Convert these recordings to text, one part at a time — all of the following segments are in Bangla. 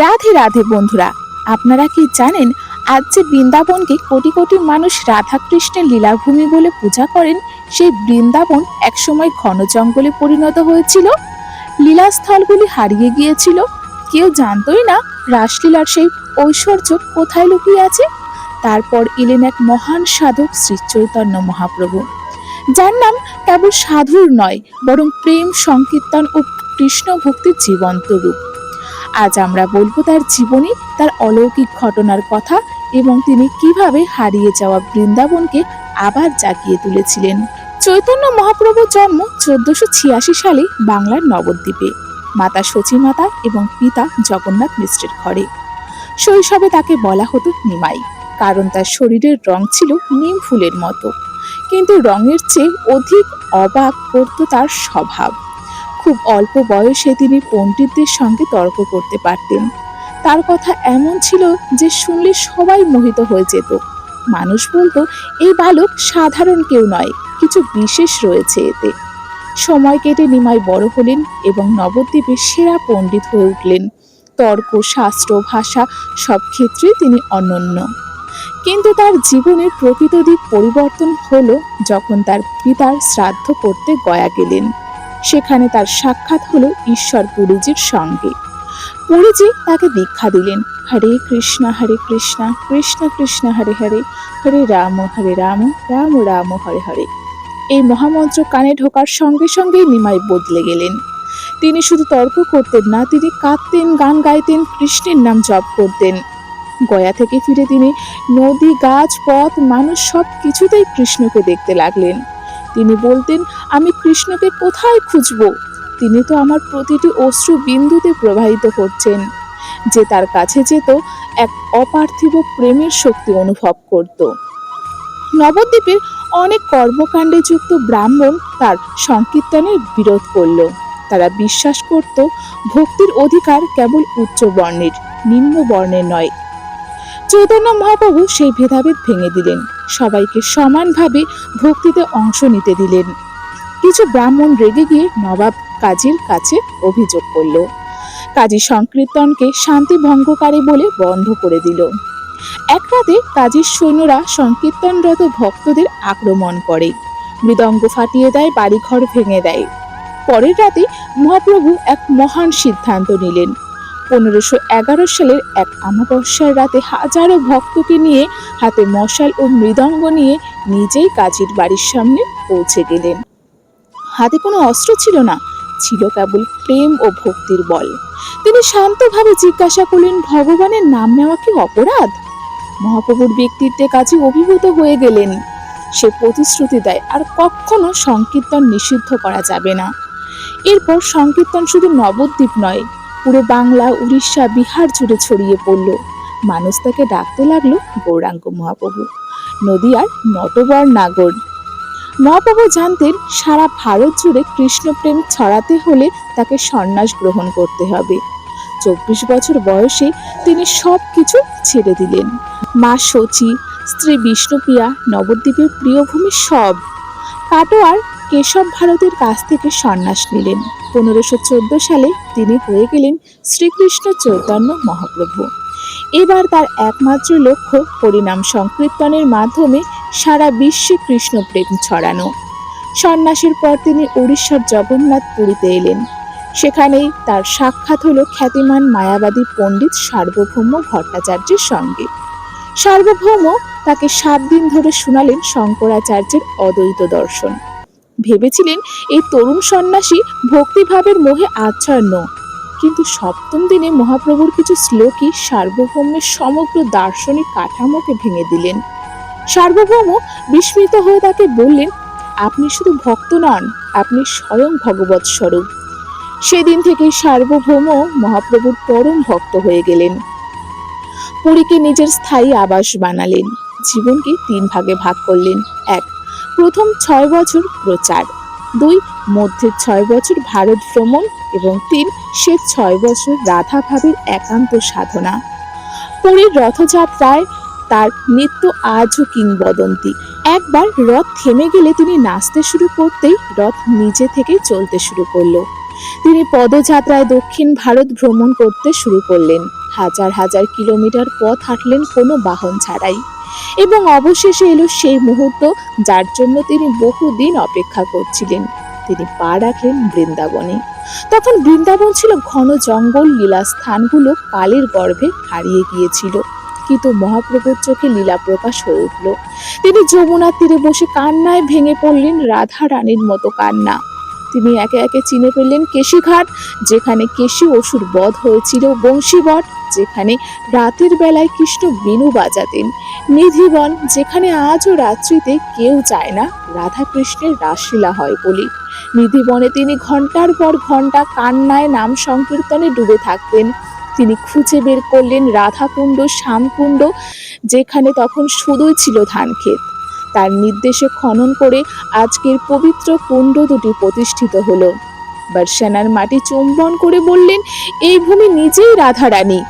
রাধে রাধে বন্ধুরা, আপনারা কি জানেন আজ যে বৃন্দাবনকে কোটি কোটি মানুষ রাধাকৃষ্ণের লীলাভূমি বলে পূজা করেন, সেই বৃন্দাবন একসময় ঘন জঙ্গলে পরিণত হয়েছিল? লীলাস্থলগুলি হারিয়ে গিয়েছিল? কেউ জানতই না রাসলীলার সেই ঐশ্বর্য কোথায় লুকিয়ে আছে? তারপর এলেন এক মহান সাধক শ্রী চৈতন্য মহাপ্রভু। যার নাম কেবল সাধুর নয়, বরং প্রেম, সংকীর্তন ও কৃষ্ণ ভক্তির জীবন্ত রূপ। আজ আমরা বলব তার জীবনী, তার অলৌকিক ঘটনার কথা এবং তিনি কীভাবে হারিয়ে যাওয়া বৃন্দাবনকে আবার জাগিয়ে তুলেছিলেন। চৈতন্য মহাপ্রভুর জন্ম চোদ্দশো ছিয়াশি সালে বাংলার নবদ্বীপে। মাতা সচিমাতা এবং পিতা জগন্নাথ মিশ্রের ঘরে। শৈশবে তাকে বলা হতো নিমাই, কারণ তার শরীরের রং ছিল নিম ফুলের মতো। কিন্তু রঙের চেয়ে অধিক অবাক করত তার স্বভাব। খুব অল্প বয়সে তিনি পণ্ডিতদের সঙ্গে তর্ক করতে পারতেন। তার কথা এমন ছিল যে শুনলে সবাই মোহিত হয়ে যেত। মানুষ বলতো এই বালক সাধারণ কেউ নয়, কিছু বিশেষ রয়েছে এতে। সময় কেটে নিমাই বড় হলেন এবং নবদ্বীপে সেরা পণ্ডিত হয়ে উঠলেন। তর্ক, শাস্ত্র, ভাষা সব ক্ষেত্রেই তিনি অনন্য। কিন্তু তার জীবনের প্রকৃত দিক পরিবর্তন হলো যখন তার পিতার শ্রাদ্ধ করতে গয়া গেলেন। সেখানে তার সাক্ষাৎ হলো ঈশ্বর পুরীজির সঙ্গে। পুরীজি তাকে দীক্ষা দিলেন, হরে কৃষ্ণ হরে কৃষ্ণ কৃষ্ণ কৃষ্ণ, হরে হরে হরে রাম হরে রাম রাম রাম, হরে হরে। এই মহামন্ত্র কানে ঢোকার সঙ্গে সঙ্গেই নিমাই বদলে গেলেন। তিনি শুধু তর্ক করতেন না, তিনি কাঁদতেন, গান গাইতেন, কৃষ্ণের নাম জপ করতেন। গয়া থেকে ফিরে তিনি নদী, গাছ, পথ, মানুষ সব কিছুতেই কৃষ্ণকে দেখতে লাগলেন। তিনি বলতেন, আমি কৃষ্ণকে কোথায় খুঁজব? তিনি তো আমার প্রতিটি অশ্রু বিন্দুতে প্রবাহিত করছেন। যে তার কাছে যেত, এক অপার্থিব প্রেমের শক্তি অনুভব করত। নবদ্বীপের অনেক কর্মকাণ্ডে যুক্ত ব্রাহ্মণ তার সংকীর্তনের বিরোধ করল। তারা বিশ্বাস করত, ভক্তির অধিকার কেবল উচ্চ বর্ণের, নিম্ন বর্ণের নয় চৈতন্য মহাপ্রভু সেই ভেদাভেদ ভেঙে দিলেন। সবাইকে সমানভাবে ভক্তিতে অংশ নিতে দিলেন। কিছু ব্রাহ্মণ রেগে গিয়ে নবাব কাজীর কাছে অভিযোগ করল। কাজী সংকীর্তনকে শান্তি ভঙ্গকারী বলে বন্ধ করে দিল। এক রাতে কাজীর সৈন্যরা সংকীর্তনরত ভক্তদের আক্রমণ করে। মৃদঙ্গ ফাটিয়ে দেয়, বাড়িঘর ভেঙে দেয়। পরের রাতে মহাপ্রভু এক মহান সিদ্ধান্ত নিলেন। পনেরোশো এগারো সালের এক অমাবস্যার রাতে হাজারো ভক্তকে নিয়ে হাতে মশাল ও মৃদঙ্গ নিয়ে নিজেই কাজীর বাড়ির সামনে পৌঁছে গেলেন। হাতে কোনো অস্ত্র ছিল না, ছিল কেবল প্রেম ও ভক্তির বল। তিনি শান্তভাবে জিজ্ঞাসা করলেন, ভগবানের নাম নেওয়া কি অপরাধ? মহাপ্রভুর ব্যক্তিত্বে কাজে অভিভূত হয়ে গেলেন। সে প্রতিশ্রুতি দেয়, আর কখনো সংকীর্তন নিষিদ্ধ করা যাবে না। এরপর সংকীর্তন শুধু নবদ্বীপ নয় পুরো বাংলা, উড়িষ্যা, বিহার জুড়ে ছড়িয়ে পড়ল। মানুষ তাকে ডাকতে লাগল গৌরাঙ্গ মহাপ্রভু। নদিয়ার নটবর নাগর। মহাপ্রভু জানতেন সারা ভারত জুড়ে কৃষ্ণপ্রেম ছড়াতে হলে তাকে সন্ন্যাস গ্রহণ করতে হবে। চব্বিশ বছর বয়সে তিনি সব কিছু ছেড়ে দিলেন। মা শচী, স্ত্রী বিষ্ণুপ্রিয়া, নবদ্বীপের প্রিয়ভূমি সব। কাটোয়ার কেশব ভারতের কাছ থেকে সন্ন্যাস নিলেন। পনেরোশো সালে তিনি হয়ে গেলেন শ্রীকৃষ্ণ চৈতন্য মহাপ্রভু। এবার তার একমাত্র লক্ষ্য হরিনাম সংকীর্তনের মাধ্যমে সারা বিশ্বে কৃষ্ণ প্রেম ছড়ানো। সন্ন্যাসের পর তিনি উড়িষ্যার জগন্নাথ পুরীতে এলেন। সেখানেই তার সাক্ষাৎ হলো খ্যাতিমান মায়াবাদী পণ্ডিত সার্বভৌম ভট্টাচার্যের সঙ্গে। সার্বভৌম তাকে সাত দিন ধরে শোনালেন শঙ্করাচার্যের অদ্বৈত দর্শন। ভেবেছিলেন এই তরুণ সন্ন্যাসী ভক্তিভাবের মোহে আচ্ছন্ন। কিন্তু সপ্তম দিনে মহাপ্রভুর কিছু শ্লোকই সার্বভৌমের সমগ্র দার্শনিক কাঠামোকে ভেঙে দিলেন। সার্বভৌম বিস্মিত হয়ে তাকে বললেন, আপনি শুধু ভক্ত নন, আপনি স্বয়ং ভগবৎ স্বরূপ। সেদিন থেকে সার্বভৌম মহাপ্রভুর পরম ভক্ত হয়ে গেলেন। পুরীকে নিজের স্থায়ী আবাস বানালেন। জীবনকে তিন ভাগে ভাগ করলেন। এক প্রথম ছয় বছর প্রচার। দুই, মধ্যে ছয় বছর ভারত ভ্রমণ এবং তিন, সে ছয় বছর রাধা ভাবের একান্ত সাধনা। পুরীর রথযাত্রায় তার নিত্য আজও কিংবদন্তি। একবার রথ থেমে গেলে তিনি নাচতে শুরু করতেই রথ নিজে থেকে চলতে শুরু করল। তিনি পদযাত্রায় দক্ষিণ ভারত ভ্রমণ করতে শুরু করলেন। হাজার হাজার কিলোমিটার পথ হাঁটলেন কোনো বাহন ছাড়াই। এবং অবশেষে এলো সেই মুহূর্ত যার জন্য তিনি বহুদিন অপেক্ষা করছিলেন। তিনি পা রাখলেন বৃন্দাবনে। তখন বৃন্দাবন ছিল ঘন জঙ্গল, লীলা স্থানগুলো কালের গর্ভে হারিয়ে গিয়েছিল। কিন্তু মহাপ্রভুর চোখে লীলা প্রকাশ হয়ে উঠল। তিনি যমুনার তীরে বসে কান্নায় ভেঙে পড়লেন রাধা রানীর মতো কান্না। তিনি একে একে চিনে ফেললেন কেশিঘাট, যেখানে কেশি অসুর বধ হয়েছিল, বংশীবট। যেখানে রাতের বেলায় কৃষ্ণ বেণু বাজাতেন। নিধিবন যেখানে আজও রাত্রিতে কেউ চায় না রাধা কৃষ্ণের রাসলীলা হয় বলে। নিধিবনে তিনি ঘণ্টার পর ঘণ্টা কান্নায় নাম সংকীর্তনে ডুবে থাকতেন। তিনি খুঁজে বের করলেন রাধাকুণ্ড, শ্যামকুণ্ড, যেখানে তখন শুধুই ছিল ধানক্ষেত তার নির্দেশে খনন করে আজকের পবিত্র কুণ্ড দুটি প্রতিষ্ঠিত হলো। বর্ষানার মাটি চুম্বন করে বললেন, এই ভূমি নিজেই রাধা রানী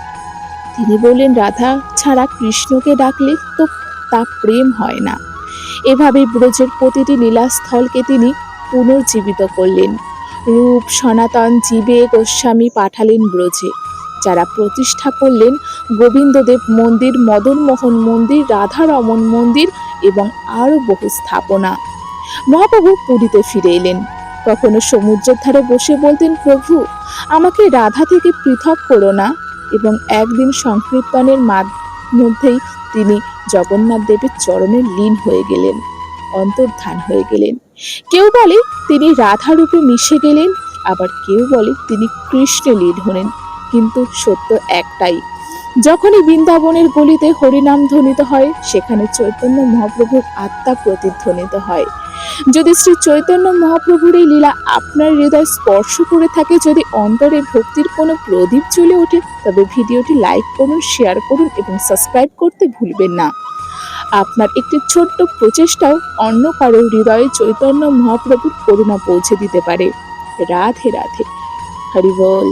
তিনি বললেন, রাধা, ছাড়া কৃষ্ণকে ডাকলে তো তা প্রেম হয় না। এভাবে ব্রজের প্রতিটি লীলাস্থলকে তিনি পুনর্জীবিত করলেন। রূপ, সনাতন জীবে গোস্বামী পাঠালেন ব্রজে। যারা প্রতিষ্ঠা করলেন, গোবিন্দদেব মন্দির, মদনমোহন মন্দির, রাধারমন মন্দির এবং আরও বহু স্থাপনা। মহাপ্রভু পুরীতে ফিরে এলেন। কখনো সমুদ্রের ধারে বসে বলতেন, প্রভু, আমাকে রাধা থেকে পৃথক করো না। এবং একদিন সংকীর্তনের মধ্যেই তিনি জগন্নাথ দেবের চরণে লীন হয়ে গেলেন, অন্তর্ধান হয়ে গেলেন। কেউ বলে তিনি রাধা রূপে মিশে গেলেন, আবার কেউ বলে তিনি কৃষ্ণে লীন হলেন, কিন্তু সত্য একটাই, যখনই বৃন্দাবনের গলিতে হরিনাম ধ্বনিত হয়, সেখানে চৈতন্য মহাপ্রভুর আত্মা প্রতিধ্বনিত হয়। যদি শ্রী চৈতন্য মহাপ্রভুর এই লীলা আপনার হৃদয় স্পর্শ করে থাকে, যদি অন্তরে ভক্তির কোনো প্রদীপ জ্বলে ওঠে, তবে ভিডিওটি লাইক করুন শেয়ার করুন এবং সাবস্ক্রাইব করতে ভুলবেন না। আপনার একটি ছোট্ট প্রচেষ্টাও অন্য কারও হৃদয়ে চৈতন্য মহাপ্রভুর করুণা পৌঁছে দিতে পারে। রাধে রাধে। হরিবল